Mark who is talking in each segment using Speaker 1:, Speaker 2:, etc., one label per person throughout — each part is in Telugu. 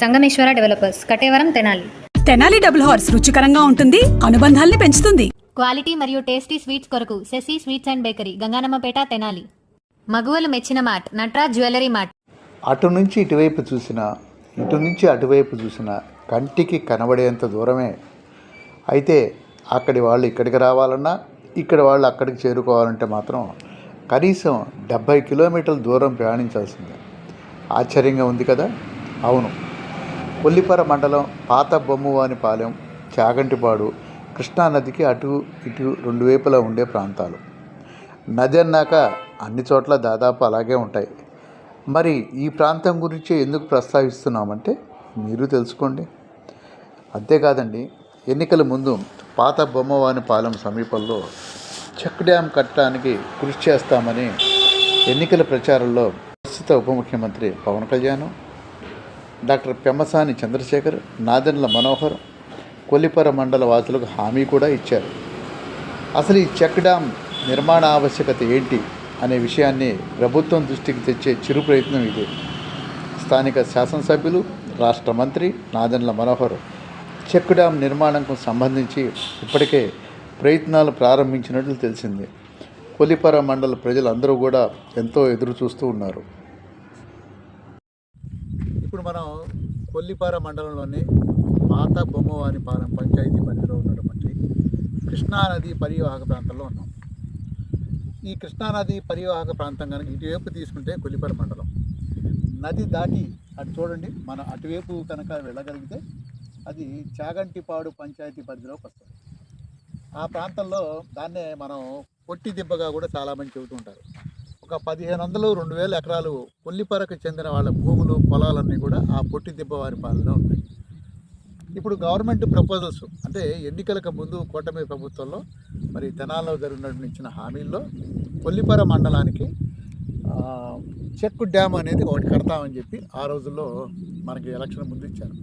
Speaker 1: Sangameswara developers Katevaram Tenali.
Speaker 2: Tenali double horse రుచికరంగా ఉంటుంది అనుబంధాల్ని పెంచుతుంది.
Speaker 1: క్వాలిటీ మరియు టేస్టీ స్వీట్స్ కొరకు Sasi sweets and bakery Ganganammapeta Tenali. మగువలు మెచ్చిన మార్ట్ నట్రాజ్ జ్యువెలరీ మార్ట్
Speaker 3: అటు నుంచి ఇటువైపు చూసినా ఇటు నుంచి అటువైపు చూసినా కంటికి కనబడేంత దూరమే. అయితే అక్కడి వాళ్ళు ఇక్కడికి రావాలన్నా ఇక్కడ వాళ్ళు అక్కడికి చేరుకోవాలంటే మాత్రం కనీసం డెబ్భై కిలోమీటర్ల దూరం ప్రయాణించాల్సిందే. ఆశ్చర్యంగా ఉంది కదా? అవును. కొల్లిపర మండలం పాత బొమ్మవానిపాలెం చాగంటిపాడు కృష్ణానదికి అటు ఇటు రెండు వైపులా ఉండే ప్రాంతాలు. నది అన్నాక అన్ని చోట్ల దాదాపు అలాగే ఉంటాయి. మరి ఈ ప్రాంతం గురించి ఎందుకు ప్రస్తావిస్తున్నామంటే మీరు తెలుసుకోండి. అంతేకాదండి ఎన్నికల ముందు పాత బొమ్మవాని పాలెం సమీపంలో చెక్ డ్యాం కట్టడానికి కృషి చేస్తామని ఎన్నికల ప్రచారంలో ప్రస్తుత ఉప ముఖ్యమంత్రి పవన్ కళ్యాణ్ డాక్టర్ పెమ్మసాని చంద్రశేఖర్ నాదెండ్ల మనోహర్ కొల్లిపర మండల వాసులకు హామీ కూడా ఇచ్చారు. అసలు ఈ చెక్ డ్యాం నిర్మాణ ఆవశ్యకత ఏంటి అనే విషయాన్ని ప్రభుత్వం దృష్టికి తెచ్చే చిరు ప్రయత్నం ఇది. స్థానిక శాసనసభ్యులు రాష్ట్ర మంత్రి నాదెండ్ల మనోహర్ చెక్ డ్యామ్ నిర్మాణంకు సంబంధించి ఇప్పటికే ప్రయత్నాలు ప్రారంభించినట్లు తెలిసింది. కొలిపర మండల ప్రజలందరూ కూడా ఎంతో ఎదురు చూస్తూ ఉన్నారు. మనం కొల్లిపార మండలంలోని పాత బొమ్మవానిపాలెం పంచాయతీ పరిధిలో ఉన్నటువంటి కృష్ణానది పరివాహక ప్రాంతంలో ఉన్నాం. ఈ కృష్ణానది పరివాహక ప్రాంతం కనుక ఇటువైపు తీసుకుంటే కొల్లిపార మండలం. నది దాటి అటు చూడండి మనం అటువైపు కనుక వెళ్ళగలిగితే అది చాగంటిపాడు పంచాయతీ పరిధిలోకి వస్తుంది. ఆ ప్రాంతంలో దాన్నే మనం పొట్టి దిబ్బగా కూడా చాలామంది చెబుతూ ఉంటారు. ఒక పదిహేను వందలు రెండు వేల ఎకరాలు కొల్లిపరకు చెందిన వాళ్ళ భూములు పొలాలన్నీ కూడా ఆ పొట్టి దిబ్బ వారి పాలనలో ఉన్నాయి. ఇప్పుడు గవర్నమెంట్ ప్రపోజల్స్ అంటే ఎన్నికలకు ముందు కూటమి ప్రభుత్వంలో మరి తెనాల్లో జరిగినటువంటి ఇచ్చిన హామీల్లో కొల్లిపర మండలానికి చెక్కు డ్యామ్ అనేది ఒకటి కడతామని చెప్పి ఆ రోజుల్లో మనకి ఎలక్షన్ ముందు ఇచ్చారు.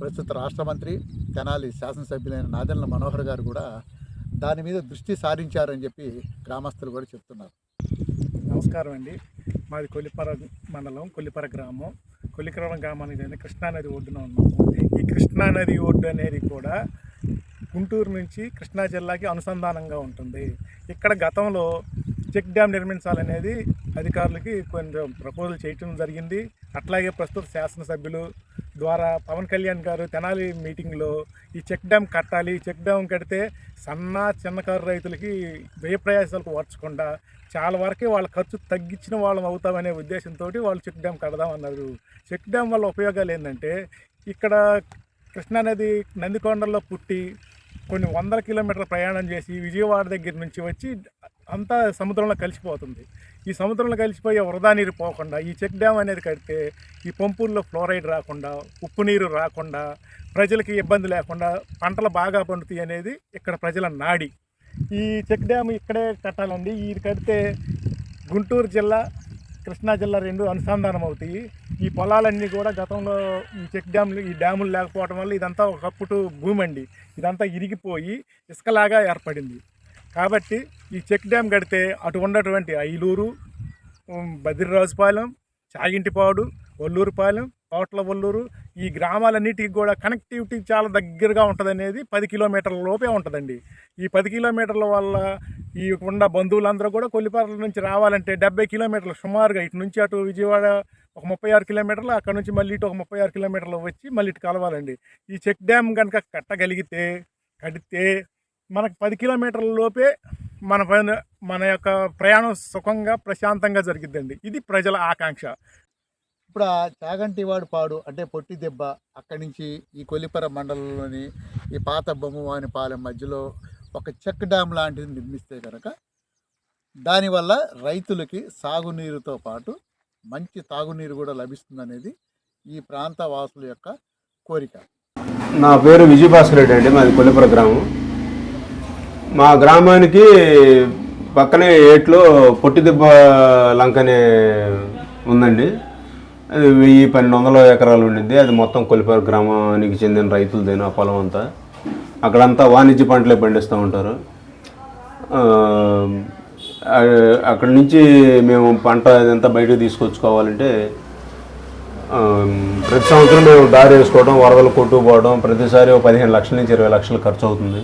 Speaker 3: ప్రస్తుత రాష్ట్ర మంత్రి తెనాలి శాసనసభ్యులైన నాదెండ్ల మనోహర్ గారు కూడా దాని మీద దృష్టి సారించారని చెప్పి గ్రామస్తులు కూడా చెప్తున్నారు.
Speaker 4: నమస్కారం అండి. మాది కొల్లిపర మండలం కొల్లిపర గ్రామం. కొల్లికర గ్రామానికి చెందిన కృష్ణానది ఒడ్డున ఉన్నాము. ఈ కృష్ణానది ఒడ్డు అనేది కూడా గుంటూరు నుంచి కృష్ణా జిల్లాకి అనుసంధానంగా ఉంటుంది. ఇక్కడ గతంలో చెక్ డ్యామ్ నిర్మించాలనేది అధికారులకి కొంచెం ప్రపోజల్ చేయటం జరిగింది. అట్లాగే ప్రస్తుత శాసనసభ్యులు ద్వారా పవన్ కళ్యాణ్ గారు తెనాలి మీటింగ్లో ఈ చెక్ డ్యామ్ కట్టాలి ఈ చెక్ డ్యామ్ కడితే సన్న చిన్నకారు రైతులకి వ్యయ ప్రయాసాలకు ఓర్చకుండా చాలా వరకే వాళ్ళ ఖర్చు తగ్గించిన వాళ్ళం అవుతామనే ఉద్దేశంతో వాళ్ళు చెక్ డ్యామ్ కడదామన్నారు చెక్ డ్యామ్ వల్ల ఉపయోగాలు ఏంటంటే ఇక్కడ కృష్ణానది నందికొండల్లో పుట్టి కొన్ని వందల కిలోమీటర్ల ప్రయాణం చేసి విజయవాడ దగ్గర నుంచి వచ్చి అంతా సముద్రంలో కలిసిపోతుంది. ఈ సముద్రంలో కలిసిపోయే వృధా నీరు పోకుండా ఈ చెక్ డ్యామ్ అనేది కడితే ఈ పంపుల్లో ఫ్లోరైడ్ రాకుండా ఉప్పు నీరు రాకుండా ప్రజలకి ఇబ్బంది లేకుండా పంటలు బాగా పండుతాయి అనేది ఇక్కడ ప్రజల నాడి. ఈ చెక్ డ్యామ్ ఇక్కడే కట్టాలండి. ఇది కడితే గుంటూరు జిల్లా కృష్ణా జిల్లా రెండు అనుసంధానం అవుతాయి. ఈ పొలాలన్నీ కూడా గతంలో ఈ చెక్ డ్యామ్లు ఈ డ్యాములు లేకపోవడం వల్ల ఇదంతా ఒకప్పుడు భూమి అండి ఇదంతా ఇరిగిపోయి ఇసుకలాగా ఏర్పడింది. కాబట్టి ఈ చెక్ డ్యామ్ కడితే అటు ఉన్నటువంటి ఐలూరు ఉమ్, చాగింటిపాడు ఒల్లూరుపాలెం తోటల ఒల్లూరు ఈ గ్రామాలన్నిటికి కూడా కనెక్టివిటీ చాలా దగ్గరగా ఉంటుంది అనేది పది కిలోమీటర్ల లోపే ఉంటుందండి. ఈ పది కిలోమీటర్ల వల్ల ఈ ఉన్న బంధువులందరూ కూడా కొల్లిపార్ల నుంచి రావాలంటే డెబ్బై కిలోమీటర్లు సుమారుగా ఇటు నుంచి అటు విజయవాడ ఒక ముప్పై ఆరు కిలోమీటర్లు అక్కడ నుంచి మళ్ళీ ఇటు ఒక ముప్పై ఆరు కిలోమీటర్లు వచ్చి మళ్ళీ ఇటు కలవాలండి. ఈ చెక్ డ్యామ్ కనుక కట్టగలిగితే కడితే మనకు పది కిలోమీటర్ల లోపే మన పైన మన యొక్క ప్రయాణం సుఖంగా ప్రశాంతంగా జరిగిద్దండి. ఇది ప్రజల ఆకాంక్ష.
Speaker 3: ఇప్పుడు ఆ చాగంటివాడు పాడు అంటే పొట్టి దెబ్బ అక్కడి నుంచి ఈ కొలిపర మండలంలోని ఈ పాత బొమ్మవాని పాలెం మధ్యలో ఒక చెక్ డ్యామ్ లాంటిది నిర్మిస్తే కనుక దానివల్ల రైతులకి సాగునీరుతో పాటు మంచి తాగునీరు కూడా లభిస్తుందనేది ఈ ప్రాంత వాసుల యొక్క కోరిక.
Speaker 5: నా పేరు విజయభాస్కర్ రెడ్డి అండి. మాది కొల్లిపుర గ్రామం. మా గ్రామానికి పక్కనే ఏట్లో పొట్టిదిబ్బ లంక అనే ఉందండి. అది వెయ్యి పన్నెండు వందల ఎకరాలు ఉండింది అది మొత్తం కొలిపారు గ్రామానికి చెందిన రైతులదేను ఆ పొలం అంతా. అక్కడంతా వాణిజ్య పంటలే పండిస్తూ ఉంటారు. అక్కడి నుంచి మేము పంట ఇదంతా బయటకు తీసుకొచ్చుకోవాలంటే ప్రతి సంవత్సరం మేము దారి వేసుకోవడం వరదలు కొట్టుకుపోవడం ప్రతిసారి పదిహేను లక్షల నుంచి ఇరవై లక్షలు ఖర్చు అవుతుంది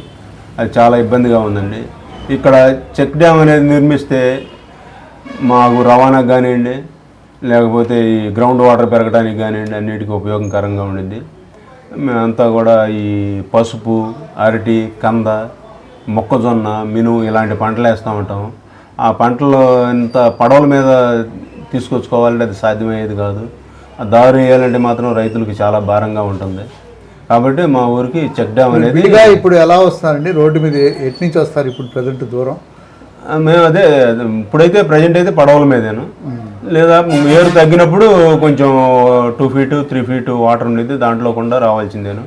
Speaker 5: అది చాలా ఇబ్బందిగా ఉందండి. ఇక్కడ చెక్ డ్యామ్ అనేది నిర్మిస్తే మాకు రవాణాకు కానివ్వండి లేకపోతే ఈ గ్రౌండ్ వాటర్ పెరగడానికి కానివ్వండి అన్నిటికీ ఉపయోగకరంగా ఉండింది మేమంతా కూడా ఈ పసుపు అరటి కంద మొక్కజొన్న మినుము ఇలాంటి పంటలు వేస్తూ ఉంటాం. ఆ పంటలు ఇంత పడవల మీద తీసుకొచ్చుకోవాలంటే అది సాధ్యమయ్యేది కాదు. ఆ దారి వేయాలంటే మాత్రం రైతులకు చాలా భారంగా ఉంటుంది. కాబట్టి మా ఊరికి చెక్ డ్యామ్ అనేది
Speaker 3: ఇప్పుడు ఎలా వస్తారండి? రోడ్డు మీద ఎటు నుంచి వస్తారు ఇప్పుడు ప్రజెంట్ దూరం?
Speaker 5: మేము అదే ఇప్పుడైతే ప్రజెంట్ అయితే పడవల మీదేను. లేదా ఏరు తగ్గినప్పుడు కొంచెం two feet three feet water ఉండేది దాంట్లో కూడా రావాల్సిందేను?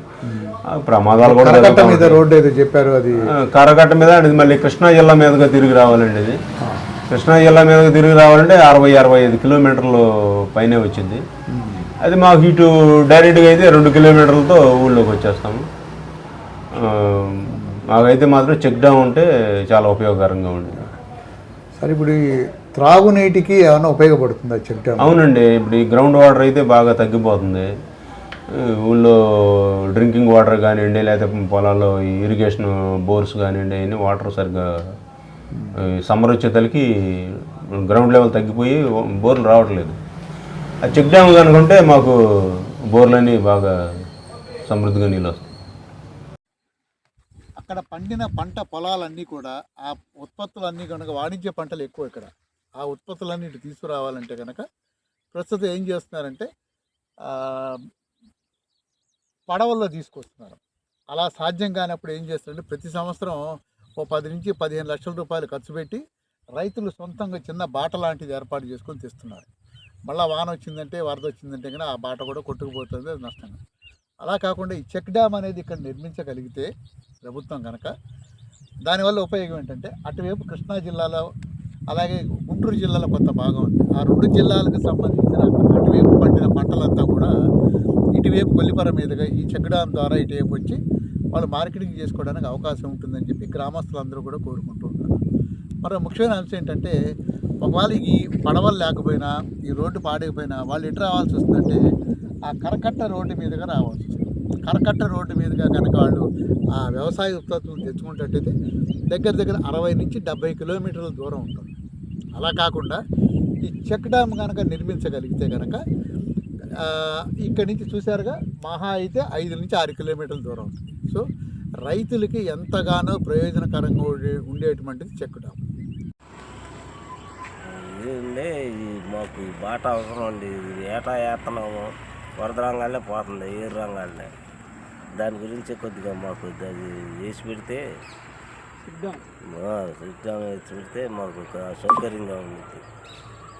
Speaker 5: ప్రమాదాలు కూడా
Speaker 3: మీద రోడ్డు ఏదో చెప్పారు అది
Speaker 5: ఆ, కరకట్ట మీద అది మళ్ళీ కృష్ణా జిల్లా మీదుగా తిరిగి రావాలండి ఇది. కృష్ణా జిల్లా మీదుగా తిరిగి రావాలంటే అరవై అరవై ఐదు కిలోమీటర్లు పైనే వచ్చింది. అది మాకు ఇటు డైరెక్ట్గా అయితే రెండు కిలోమీటర్లతో ఊళ్ళోకి వచ్చేస్తాము. మాకైతే మాత్రం చెక్ డ్యామ్ ఉంటే చాలా ఉపయోగకరంగా ఉండేది.
Speaker 3: సరే ఇప్పుడు త్రాగునీటికి ఏమైనా ఉపయోగపడుతుందా చెక్ డ్యామ్
Speaker 5: అవునండి ఇప్పుడు ఈ గ్రౌండ్ వాటర్ అయితే బాగా తగ్గిపోతుంది. ఊళ్ళో డ్రింకింగ్ వాటర్ కానివ్వండి లేకపోతే పొలాల్లో ఈ ఇరిగేషన్ బోర్స్ కానివ్వండి అవన్నీ వాటర్ సరిగ్గా ఈ సమ్మర్ వచ్చేతలకి గ్రౌండ్ లెవెల్ తగ్గిపోయి బోర్లు రావట్లేదు. ఆ చెక్ డ్యామ్ కనుకుంటే మాకు బోర్లన్నీ బాగా సమృద్ధిగా నీళ్ళు వస్తాయి.
Speaker 3: అక్కడ పండిన పంట పొలాలన్నీ కూడా ఆ ఉత్పత్తులన్నీ కనుక వాణిజ్య పంటలు ఎక్కువ ఇక్కడ. ఆ ఉత్పత్తులన్నీ ఇటు తీసుకురావాలంటే కనుక ప్రస్తుతం ఏం చేస్తున్నారంటే పడవల్లో తీసుకొస్తున్నారు. అలా సాధ్యం కానప్పుడు ఏం చేస్తారంటే ప్రతి సంవత్సరం ఓ పది నుంచి పదిహేను లక్షల రూపాయలు ఖర్చు పెట్టి రైతులు సొంతంగా చిన్న బాట లాంటిది ఏర్పాటు చేసుకొని తెస్తున్నారు. మళ్ళీ వాన వచ్చిందంటే వరద వచ్చిందంటే కనుక ఆ బాట కూడా కొట్టుకుపోతుంది అది నష్టంగా అలా కాకుండా ఈ చెక్ డ్యామ్ అనేది ఇక్కడ నిర్మించగలిగితే ప్రభుత్వం కనుక దానివల్ల ఉపయోగం ఏంటంటే అటువైపు కృష్ణా జిల్లాలో అలాగే గుంటూరు జిల్లాలో కొంత భాగం ఉంది. ఆ రెండు జిల్లాలకు సంబంధించిన అటువైపు పండిన పంటలంతా కూడా ఇటువైపు కొల్లిపర మీదుగా ఈ చెక్కడం ద్వారా ఇటువైపు వచ్చి వాళ్ళు మార్కెటింగ్ చేసుకోవడానికి అవకాశం ఉంటుందని చెప్పి గ్రామస్తులందరూ కూడా కోరుకుంటూ ఉన్నారు. మరో ముఖ్యమైన అంశం ఏంటంటే ఒకవేళ ఈ పడవలు లేకపోయినా ఈ రోడ్డు పాడైపోయినా వాళ్ళు ఎటు రావాల్సి వస్తుందంటే ఆ కరకట్ట రోడ్డు మీదుగా రావాల్సి వస్తుంది. కరకట్ట రోడ్డు మీదుగా కనుక వాళ్ళు ఆ వ్యవసాయ ఉత్పత్తులను తెచ్చుకుంటే దగ్గర దగ్గర అరవై నుంచి డెబ్బై కిలోమీటర్ల దూరం ఉంటుంది. అలా కాకుండా ఈ చెక్ డ్యామ్ కనుక నిర్మించగలిగితే కనుక ఇక్కడి నుంచి చూశారుగా మహా అయితే ఐదు నుంచి ఆరు కిలోమీటర్ల దూరం ఉంటుంది సో రైతులకి ఎంతగానో ప్రయోజనకరంగా ఉండే ఉండేటువంటిది చెక్ డ్యామ్.
Speaker 6: ఇదండి ఇది మాకు ఈ బాట అవసరం అండి. ఇది ఏటా వేస్తున్నాము వరద రంగాలే పోతుంది ఏరు రంగాలనే దాని గురించి కొద్దిగా మాకు అది వేసి పెడితే సిద్ధం. పెడితే మాకు సౌకర్యంగా ఉంది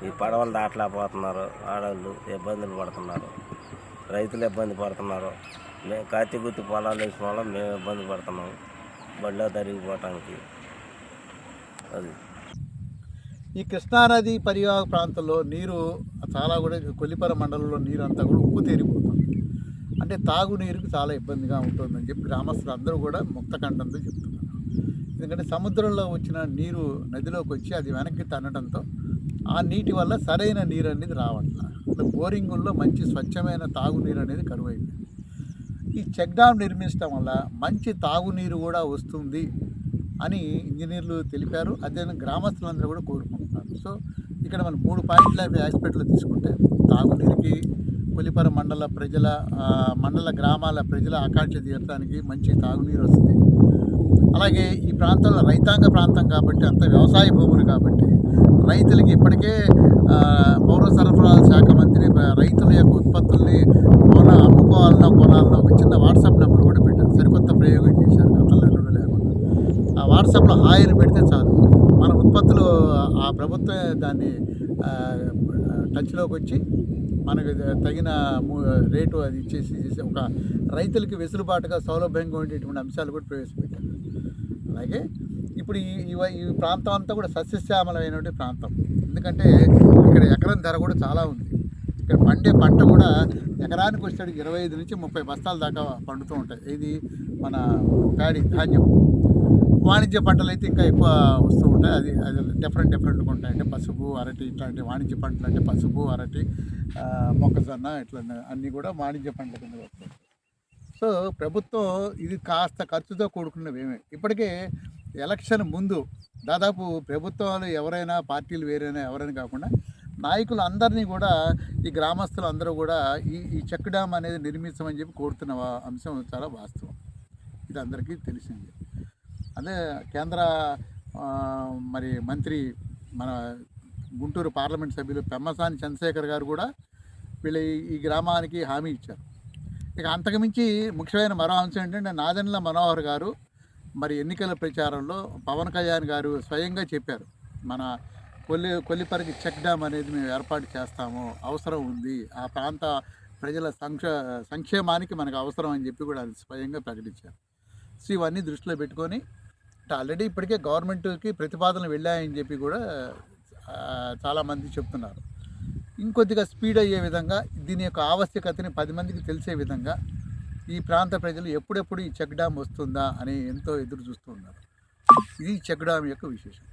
Speaker 6: ఈ పడవలు దాటలేకపోతున్నారు ఆడవాళ్ళు ఇబ్బందులు పడుతున్నారు రైతులు ఇబ్బంది పడుతున్నారు. మేము కాతి గుత్తి పొలాలు వేసిన వాళ్ళం మేము ఇబ్బంది పడుతున్నాం బడిలో తరిగిపోవటానికి. అది.
Speaker 3: ఈ కృష్ణానది పరివాహక ప్రాంతంలో నీరు చాలా కూడా కొల్లిపర మండలంలో నీరు అంతా కూడా ఉప్పు తేరిపోతుంది. అంటే తాగునీరుకు చాలా ఇబ్బందిగా ఉంటుందని చెప్పి గ్రామస్తులు అందరూ కూడా ముక్తకంఠంతో చెప్తున్నారు. ఎందుకంటే సముద్రంలో వచ్చిన నీరు నదిలోకి వచ్చి అది వెనక్కి తన్నడంతో ఆ నీటి వల్ల సరైన నీరు అనేది రావట్లేదు అంటే బోరింగుల్లో మంచి స్వచ్ఛమైన తాగునీరు అనేది కరువైంది. ఈ చెక్ డ్యామ్ నిర్మించడం వల్ల మంచి తాగునీరు కూడా వస్తుంది అని ఇంజనీర్లు తెలిపారు. అదే గ్రామస్తులందరూ కూడా కోరుకుంటున్నారు. సో ఇక్కడ మనం మూడు పాయింట్ల హాస్పిటల్లో తీసుకుంటే తాగునీరుకి కొలిపర మండల ప్రజల మండల గ్రామాల ప్రజల ఆకాంక్ష తీర్చడానికి మంచి తాగునీరు వస్తుంది. అలాగే ఈ ప్రాంతంలో రైతాంగ ప్రాంతం కాబట్టి అంత వ్యవసాయ భూములు కాబట్టి రైతులకి ఇప్పటికే పౌర సరఫరాల శాఖ మంత్రి రైతుల యొక్క ఉత్పత్తుల్ని కొన అమ్ముకోవాలన్నా కొనాలన్నా ఒక చిన్న వాట్సాప్ నెంబర్ కూడా పెట్టారు. సరికొత్త ప్రయోగం చేశారు. గతంలో లేకుండా ఆ వాట్సాప్లో హాయిని పెడితే చాలు. మన ఉత్పత్తులు ఆ ప్రభుత్వం దాన్ని టచ్లోకి వచ్చి మనకు తగిన రేటు అది ఇచ్చేసి ఒక రైతులకి వెసులుబాటుగా సౌలభ్యంగా ఉండేటువంటి అంశాలు కూడా ప్రవేశపెట్టారు. అలాగే ఇప్పుడు ఈ ఈ- ప్రాంతం అంతా కూడా సస్యశ్యామలమైనటువంటి ప్రాంతం. ఎందుకంటే ఇక్కడ ఎకరం ధర కూడా చాలా ఉంది. ఇక్కడ పండే పంట కూడా ఎకరానికి వచ్చేటికి ఇరవై ఐదు నుంచి ముప్పై బస్తాల దాకా పండుతూ ఉంటాయి. ఇది మన ప్యాడీ ధాన్యం. వాణిజ్య పంటలు అయితే ఇంకా ఎక్కువ వస్తూ ఉంటాయి. అది అది డిఫరెంట్ డిఫరెంట్గా ఉంటాయి. అంటే పసుపు అరటి ఇట్లాంటి వాణిజ్య పంటలు అంటే పసుపు అరటి మొక్కజొన్న ఇట్లా అన్నీ కూడా వాణిజ్య పంటల కింద వస్తాయి సో ప్రభుత్వం ఇది కాస్త ఖర్చుతో కూడుకున్నవేమే ఇప్పటికే ఎలక్షన్ ముందు దాదాపు ప్రభుత్వాలు ఎవరైనా పార్టీలు వేరైనా ఎవరైనా కాకుండా నాయకులు అందరినీ కూడా ఈ గ్రామస్తులు అందరూ కూడా ఈ ఈ చెక్ డ్యామ్ అనేది నిర్మించమని చెప్పి కోరుతున్న అంశం చాలా వాస్తవం. ఇది అందరికీ తెలిసింది. అదే కేంద్ర మరి మంత్రి మన గుంటూరు పార్లమెంట్ సభ్యులు పెమ్మసాని చంద్రశేఖర్ గారు కూడా వీళ్ళ ఈ- ఈ గ్రామానికి హామీ ఇచ్చారు. ఇక అంతకుమించి ముఖ్యమైన మరో అంశం ఏంటంటే నాదెండ్ల మనోహర్ గారు మరి ఎన్నికల ప్రచారంలో పవన్ కళ్యాణ్ గారు స్వయంగా చెప్పారు మన కొల్లి కొల్లిపరికి చెక్ డ్యామ్ అనేది మేము ఏర్పాటు చేస్తాము అవసరం ఉంది. ఆ ప్రాంత ప్రజల సంక్ష సంక్షేమానికి మనకు అవసరం అని చెప్పి కూడా అది స్వయంగా ప్రకటించారు. సో ఇవన్నీ దృష్టిలో పెట్టుకొని ఆల్రెడీ ఇప్పటికే గవర్నమెంట్కి ప్రతిపాదనలు వెళ్ళాయని చెప్పి కూడా చాలామంది చెప్తున్నారు. ఇంకొద్దిగా స్పీడ్ అయ్యే విధంగా దీని యొక్క ఆవశ్యకతని పది మందికి తెలిసే విధంగా ఈ ప్రాంత ప్రజలు ఎప్పుడెప్పుడు ఈ చెక్ డ్యామ్ వస్తుందా అని ఎంతో ఎదురు చూస్తూ ఉన్నారు. ఇది చెక్ డ్యామ్ యొక్క విశేషం.